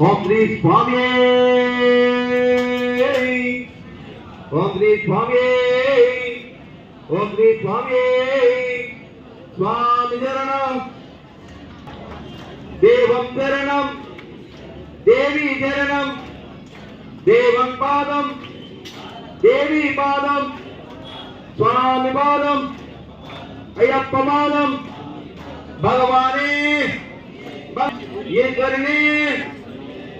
ஓம் ஸ்ரீ சுவாமியே ஓம் ஸ்ரீ சுவாமியே ஓம் ஸ்ரீ சுவாமியே சுவாமி சரணம் தேவம் சரணம் தேவி சரணம் தேவம் பாதம் தேவி பாதம் சுவாமி பாதம் ஐயப்ப பாதம் பகவானே ஈஸ்வரனே ஈஸ்வரியே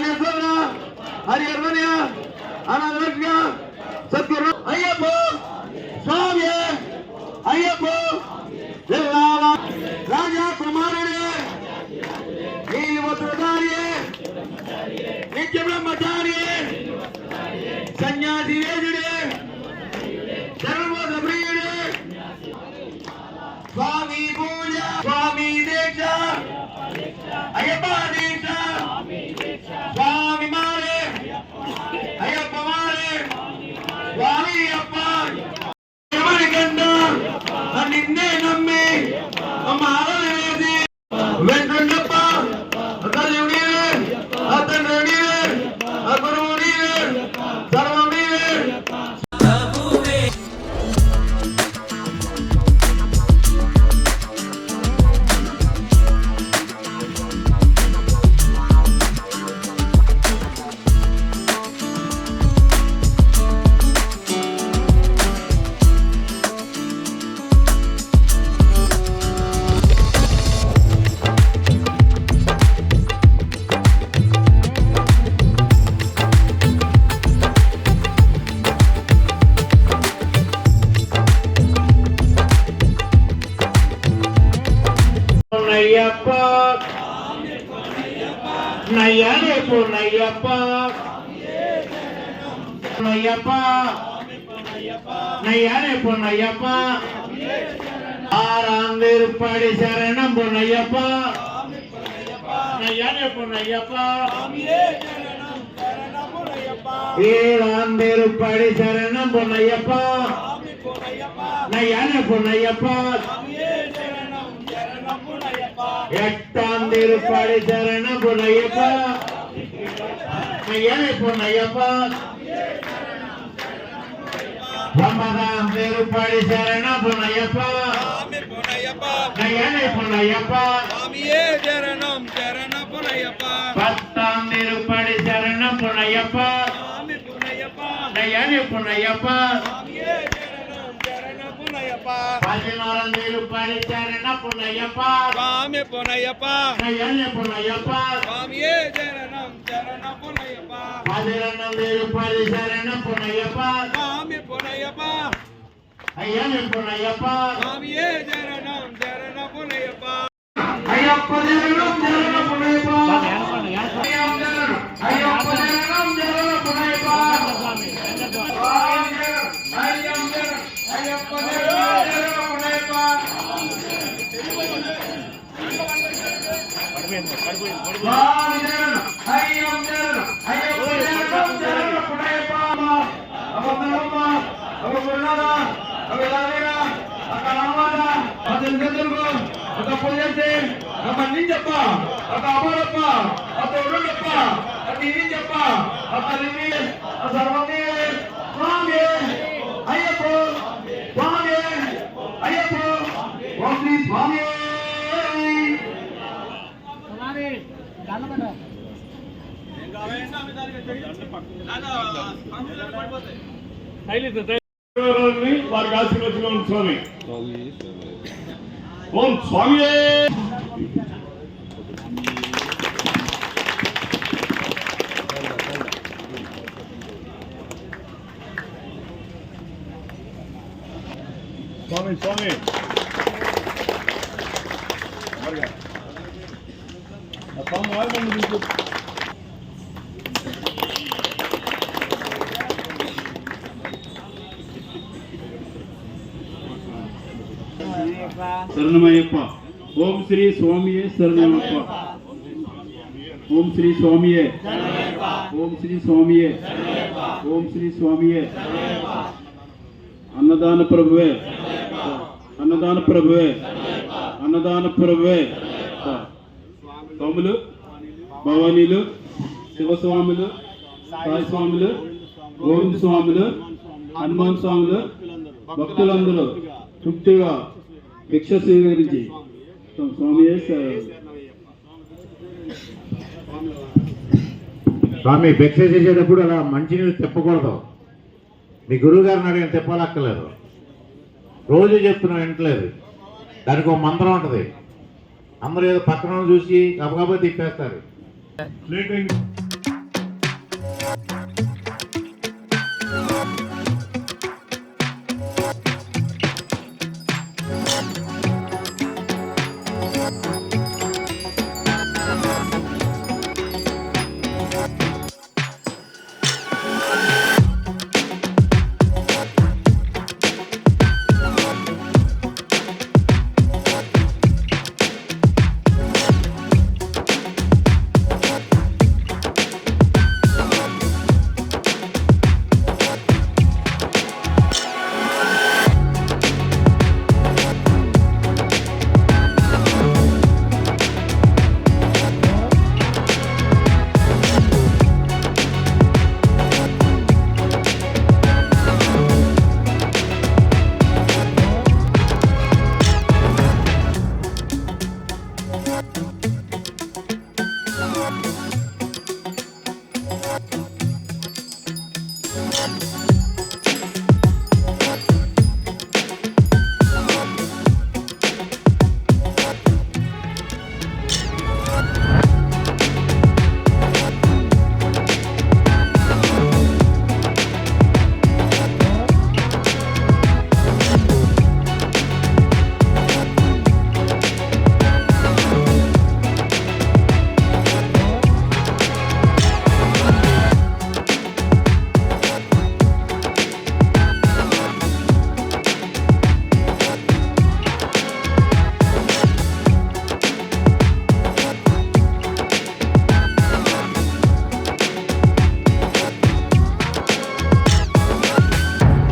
నేర్చుకోనా హరి అర్మనియా అనాథవర్గా సత్యరు అయ్యప్ప స్వామి అయ్యప్ప రాజా కుమారుడే ఈ వస్త్రధారి నిత్య బ్రహ్మచారి సన్యాసి వేది ஐயப்பா தீட்சா சுவாமி மாறு. ஐயப்ப மாறு. சுவாமி அப்பா எவனை கண்டான் நின்னே நம்பி நம்ம அரணேதி வென்று நையானே பொன்னையப்ப பொன்னையப்ப நையானே பொன்னையப்ப ஆறாம் திருப்படி சரணம் பொன்னையப்ப நையானே பொன்னையப்ப ஏழாம் திருப்படி சரணம் பொன்னையப்ப நையானே பொன்னையப்ப எட்டாம் திருப்படி சரண புனையப்பா. ஐயனை பொன்னையப்பா ஒன்பதாம் திருப்படி சரண புனையப்பா. ஐயனை பொன்னையப்பா சுவாமியே சரணம் சரண புனையப்பா. பத்தாம் திருப்படி சரண புனையப்பா. சுவாமி புனையப்பா ஐயனை பொன்னையப்பா சுவாமியே சரணம் சரண பொனையப்பா பதினோரந்தேழு படிச்சாருன்னா பொனையப்பா சுவாமி பொனையப்பா பொனையப்பா சுவாமியே சரணம் சரணம் பொனையப்பா பதினொந்தேழு படிச்சாருன்னா பொனையப்பா சுவாமி பொனையப்பா ஐயா பொனையப்பா சுவாமியே சரணம் சரணம் பொனையப்பா ஐயப்பா. சரணம் சரணம் பொனையப்பா ஐயப்பா. சரணம் சரணம் பொனையப்பா ಹೋದಂತೆ ನಮ್ಮ ನಿಂಜಪ್ಪ ಅತ್ತ ಅಮರಪ್ಪ ಅತ್ತ ಒಡಪ್ಪ ಅತ್ತ ನಿಂಜಪ್ಪ ಅತ್ತ ನಿಮ್ಮಿ ಸರ್ವನೇ ಸ್ವಾಮಿ ಅಯ್ಯಪ್ಪ ಸ್ವಾಮಿ ಅಯ್ಯಪ್ಪ ಓಂ ಶ್ರೀ ಸ್ವಾಮಿ వారికి ఆశీర్వచనం స్వామి 원 स्वामी स्वामी स्वामी स्वामी శరణమయ్యప్ప. ఓం శ్రీ స్వామియే శరణమయ్యప్ప. ఓం శ్రీ స్వామియే. ఓం శ్రీ స్వామియే. ఓం శ్రీ స్వామియే. అన్నదాన ప్రభువే. అన్నదాన ప్రభువే. అన్నదాన ప్రభువే. స్వాములు భవానీలు శివస్వాములు సాయి స్వాములు గోవింద స్వాములు హనుమాన్ స్వాములు భక్తులందరూ తృప్తిగా భిక్ష స్వీకరించి స్వామి స్వామి భిక్ష చేసేటప్పుడు అలా మంచినీళ్ళు తిప్పకూడదు. మీ గురువు గారిని అడిగిన తిప్పాలక్కర్లేదు. రోజు చెప్తున్నా వింటలేదు. దానికి ఒక మంత్రం ఉంటుంది. అందరూ ఏదో పక్కన చూసి గబగబా తిప్పేస్తారు. ప్లేట్